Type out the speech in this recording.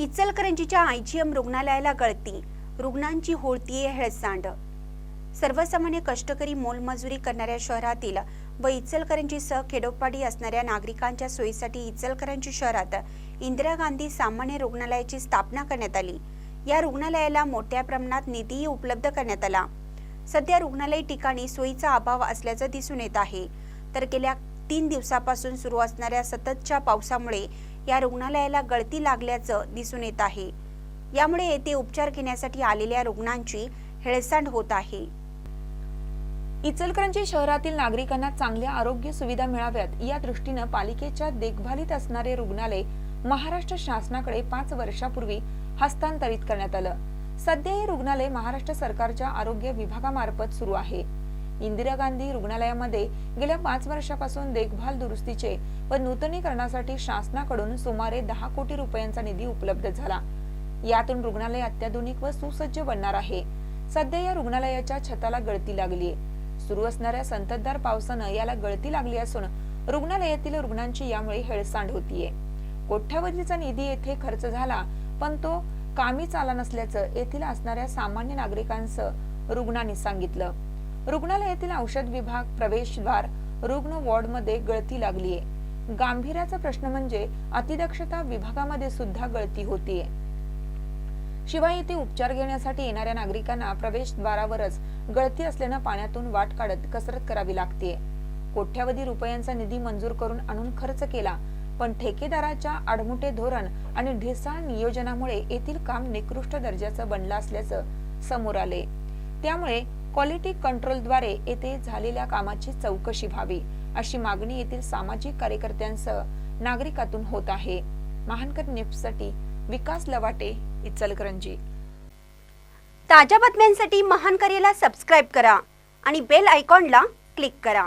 इचलकरंजीच्या IgM रुग्णालयाला गळती. रुग्णांची होळतीये हेळसांड. सर्वसामान्य कष्टकरी मोलमजुरी करणाऱ्या शहरातील व इचलकरंजीसह खेडोपाडी असणाऱ्या नागरिकांच्या सोयीसाठी इचलकरंजी शहरात इंदिरा गांधी सामान्य रुग्णालयाची स्थापना करण्यात आली. या रुग्णालयाला मोठ्या प्रमाणात निधीही उपलब्ध करण्यात आला. सध्या रुग्णालय ठिकाणी सोयीचा अभाव असल्याचं दिसून येत आहे. तर गेल्या तीन दिवसापासून सुरू असणाऱ्या सततच्या पावसामुळे या रुग्णालयाला गळती लागल्याचं दिसून येत आहे. यामुळे येथे उपचार घेण्यासाठी आलेल्या रुग्णांची हेळसांड होत आहे. इचलकरंजी शहरातील नागरिकांना चांगल्या आरोग्य सुविधा मिळाव्यात या दृष्टीनं पालिकेच्या देखभालीत असणारे रुग्णालय महाराष्ट्र शासनाकडे पाच वर्षापूर्वी हस्तांतरित करण्यात आलं. सध्या हे रुग्णालय महाराष्ट्र सरकारच्या आरोग्य विभागामार्फत सुरू आहे. इंदिरा गांधी रुग्णालयामध्ये गेल्या पाच वर्षापासून देखभाल दुरुस्तीचे व नूतनीकरणासाठी शासनाकडून सुमारे दहा कोटी रुपयांचा निधी उपलब्ध झाला. यातून रुग्णालय अत्याधुनिक व सुसज्ज बनणार आहे. सध्या या रुग्णालयाच्या छताला गळती लागली सुरू असणाऱ्या संततधार पावसानं याला गळती लागली असून रुग्णालयातील रुग्णांची यामुळे हेळसांड होतीये. कोट्यावधीचा निधी येथे खर्च झाला पण तो कामी चाला नसल्याचं येथील असणाऱ्या सामान्य नागरिकांचं रुग्णांनी सांगितलं. रुग्णालयातील औषध विभाग प्रवेशद्वार रुग्ण वॉर्डमध्ये गळती लागलीये. गांभीर्याचा प्रश्न म्हणजे अतिदक्षता विभागामध्ये सुद्धा गळती होतीये. शिवाय येथे उपचार घेण्यासाठी येणाऱ्या नागरिकांना प्रवेशद्वारावरच गळती असल्यानं पाण्यातून वाट काढत कसरत करावी लागते कोट्यावधी रुपयांचा निधी मंजूर करून आणून खर्च केला पण ठेकेदाराच्या आडमुटे धोरण आणि ढिसाळ नियोजनामुळे येथील काम निकृष्ट दर्जाचं बनलं असल्याचं समोर आले त्यामुळे क्वालिटी कंट्रोलद्वारे येथे झालेल्या कामाची चौकशी व्हावी अशी मागणी येथील सामाजिक कार्यकर्त्यांसह नागरिकातून होत आहे. महानकर न्यूजसाठी विकास लवाटे इचलकरंजी. ताज्या बातम्यांसाठी महानकरेला सबस्क्राईब करा आणि बेल आयकॉनला क्लिक करा.